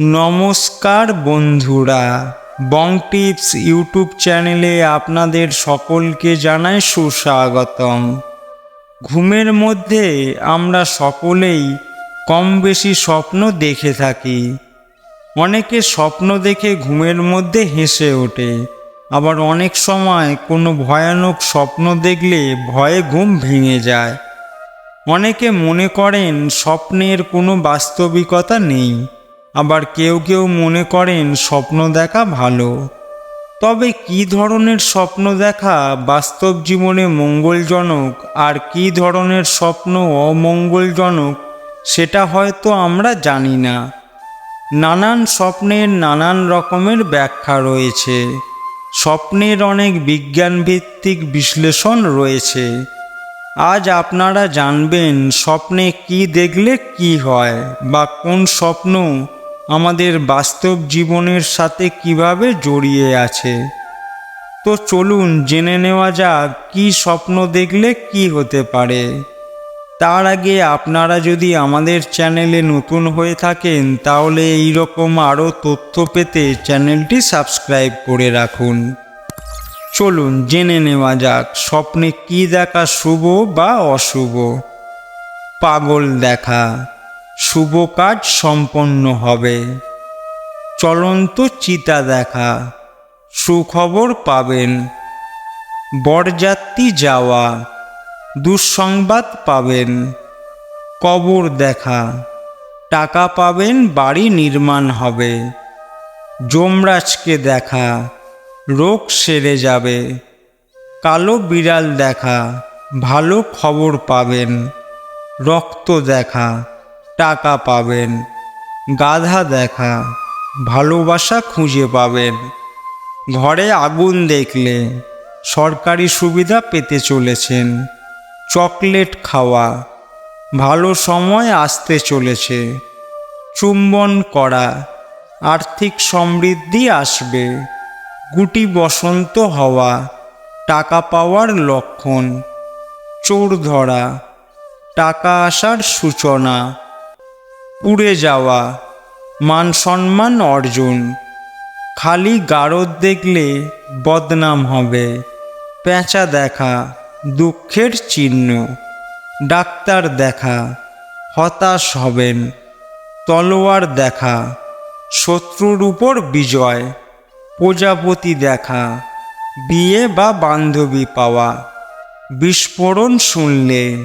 নমস্কার বন্ধুরা, বং tips YouTube চ্যানেলে আপনাদের সকলকে জানাই সুস্বাগতম। ঘুমের মধ্যে আমরা সকলেই কম বেশি স্বপ্ন দেখে থাকি। অনেকে স্বপ্ন দেখে ঘুমের মধ্যে হেসে ওঠে। আবার অনেক সময় কোনো ভয়ানক স্বপ্ন দেখলে ভয়ে ঘুম ভেঙে যায়। অনেকে মনে করেন স্বপ্নের কোনো বাস্তবিকতা নেই। আবার কেউ কেউ মনে করেন স্বপ্ন দেখা ভালো। তবে কী ধরনের স্বপ্ন দেখা বাস্তব জীবনে মঙ্গলজনক আর কী ধরনের স্বপ্ন অমঙ্গলজনক সেটা হয়তো আমরা জানি না। নানান স্বপ্নের নানান রকমের ব্যাখ্যা রয়েছে। স্বপ্নের অনেক বিজ্ঞানভিত্তিক বিশ্লেষণ রয়েছে। আজ আপনারা জানবেন স্বপ্নে কি দেখলে কি হয় বা কোন স্বপ্ন আমাদের বাস্তব জীবনের সাথে কীভাবে জড়িয়ে আছে? তো চলুন জেনে নেওয়া যাক, কি স্বপ্ন দেখলে কি হতে পারে? তার আগে আপনারা যদি আমাদের চ্যানেলে নতুন হয়ে থাকেন, তাহলে এই রকম আরও তথ্য পেতে চ্যানেলটি সাবস্ক্রাইব করে রাখুন। চলুন জেনে নেওয়া যাক, স্বপ্নে কি দেখা শুভ বা অশুভ? পাগল দেখা। শুভ কাজ সম্পন্ন হবে। চলন্ত চিতা দেখা, সুখবর পাবেন। বরযাত্রী যাওয়া, দুঃসংবাদ পাবেন। কবর দেখা, টাকা পাবেন, বাড়ি নির্মাণ হবে। যমরাজকে দেখা, রোগ সেরে যাবে। কালো বিড়াল দেখা, ভালো খবর পাবেন। রক্ত দেখা টাকা পাবেন। গাধা দেখা, ভালোবাসা খুঁজে পাবেন। ঘরে আগুন দেখলে সরকারি সুবিধা পেতে চলেছেন। চকলেট খাওয়া, ভালো সময় আসতে চলেছে। চুম্বন করা, আর্থিক সমৃদ্ধি আসবে। গুটি বসন্ত হওয়া, টাকা পাওয়ার লক্ষণ। চোর ধরা, টাকা আসার সূচনা। উড়ে যাওয়া, মান সম্মান অর্জন। খালি গারদ দেখলে বদনাম হবে, পেঁচা দেখা, দুঃখের চিহ্ন। ডাক্তার দেখা, হতাশ হবেন, তলোয়ার দেখা, শত্রুর উপর বিজয়, প্রজাপতি দেখা, বিয়ে বা বান্ধবী পাওয়া। বিস্ফোরণ শুনলে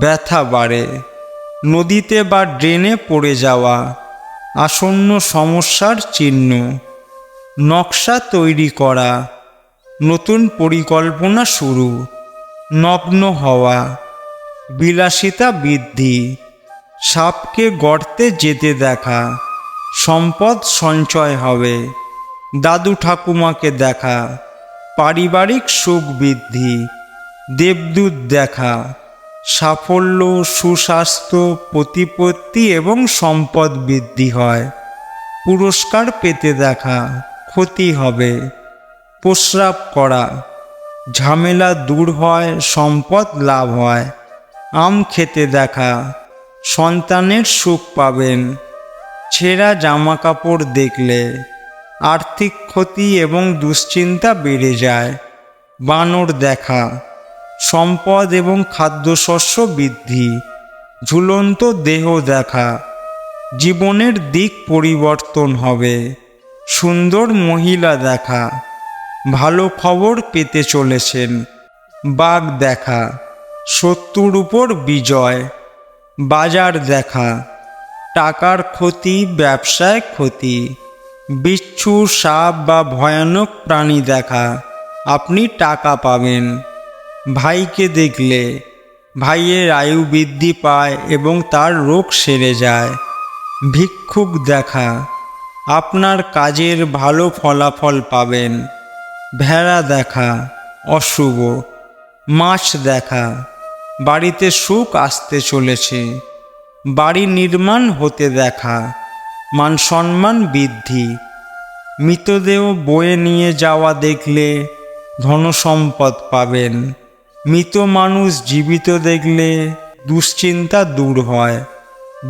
ব্যথা বাড়ে। নদীতে বা ড্রেনে পড়ে যাওয়া আসন্ন সমস্যার চিহ্ন। নকশা তৈরি করা। নতুন পরিকল্পনা শুরু। নগ্ন হওয়া। বিলাসিতা বৃদ্ধি। সাপকে গর্তে যেতে দেখা। সম্পদ সঞ্চয় হবে। দাদু ঠাকুমাকে দেখা। পারিবারিক সুখ বৃদ্ধি। দেবদূত দেখা। সাফল্য, সুস্বাস্থ্য, প্রতিপত্তি এবং সম্পদ বৃদ্ধি হয়। পুরস্কার পেতে দেখা ক্ষতি হবে। প্রস্রাব করা। ঝামেলা দূর হয়, সম্পদ লাভ হয়। আম খেতে দেখা। সন্তানের সুখ পাবেন। ছেঁড়া জামা কাপড় দেখলে আর্থিক ক্ষতি এবং দুশ্চিন্তা বেড়ে যায়। বানর দেখা। সম্পদ এবং খাদ্যশস্য বৃদ্ধি, ঝুলন্ত দেহ দেখা, জীবনের দিক পরিবর্তন হবে, সুন্দর মহিলা দেখা, ভালো খবর পেতে চলেছেন, বাঘ দেখা, শত্রুর উপর বিজয়, বাজার দেখা, টাকার ক্ষতি, ব্যবসায় ক্ষতি বিচ্ছু সাপ বা ভয়ানক প্রাণী দেখা, আপনি টাকা পাবেন। ভাইকে দেখলে ভাইয়ের আয়ু বৃদ্ধি পায় এবং তার রোগ সেরে যায়। ভিক্ষুক দেখা, আপনার কাজের ভালো ফলাফল পাবেন। ভেড়া দেখা, অশুভ। মাছ দেখা, বাড়িতে সুখ আসতে চলেছে। বাড়ি নির্মাণ হতে দেখা, মান সম্মান বৃদ্ধি। মৃতদেহ বয়ে নিয়ে যাওয়া দেখলে ধনসম্পদ পাবেন। মৃত মানুষ জীবিত দেখলে দুশ্চিন্তা দূর হয়।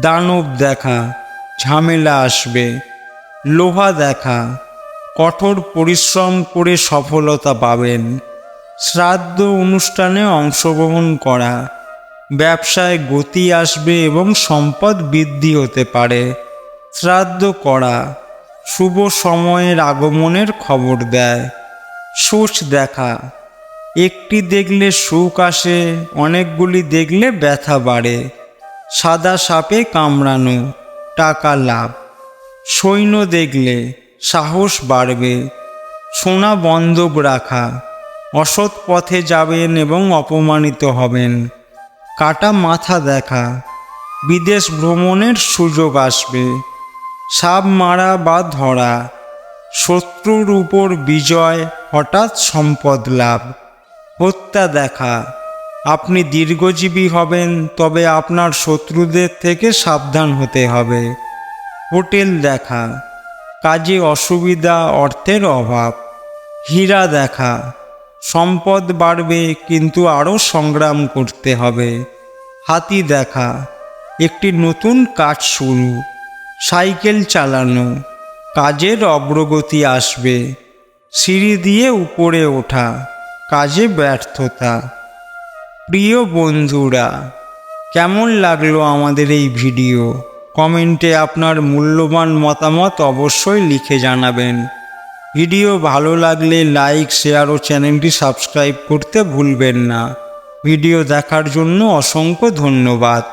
দানব দেখা, ঝামেলা আসবে। লোহা দেখা, কঠোর পরিশ্রম করে সফলতা পাবেন। শ্রাদ্ধ অনুষ্ঠানে অংশগ্রহণ করা, ব্যবসায় গতি আসবে এবং সম্পদ বৃদ্ধি হতে পারে। শ্রাদ্ধ করা, শুভ সময়ের আগমনের খবর দেয়। সোচ দেখা একটি দেখলে সুখ আসে, অনেকগুলি দেখলে ব্যথা বাড়ে। সাদা সাপে কামড়ানো, টাকা লাভ। সৈন্য দেখলে সাহস বাড়বে। সোনা বন্ধক রাখা, অসৎ পথে যাবেন এবং অপমানিত হবেন। কাটা মাথা দেখা, বিদেশ ভ্রমণের সুযোগ আসবে। সাপ মারা বা ধরা, শত্রুর উপর বিজয়, হঠাৎ সম্পদ লাভ। হত্যা দেখা। আপনি দীর্ঘজীবী হবেন, তবে আপনার শত্রুদের থেকে সাবধান হতে হবে। হোটেল দেখা। কাজে অসুবিধা, অর্থের অভাব। হীরা দেখা। সম্পদ বাড়বে, কিন্তু আরও সংগ্রাম করতে হবে। হাতি দেখা। একটি নতুন কাজ শুরু। সাইকেল চালানো। কাজের অগ্রগতি আসবে। সিঁড়ি দিয়ে উপরে ওঠা। কাজে ব্যর্থতা। প্রিয় বন্ধুরা, কেমন লাগল আমাদের এই ভিডিও? কমেন্টে আপনার মূল্যবান মতামত অবশ্যই লিখে জানাবেন। ভিডিও ভালো লাগলে লাইক, শেয়ার ও চ্যানেলটি সাবস্ক্রাইব করতে ভুলবেন না। ভিডিও দেখার জন্য অসংখ্য ধন্যবাদ।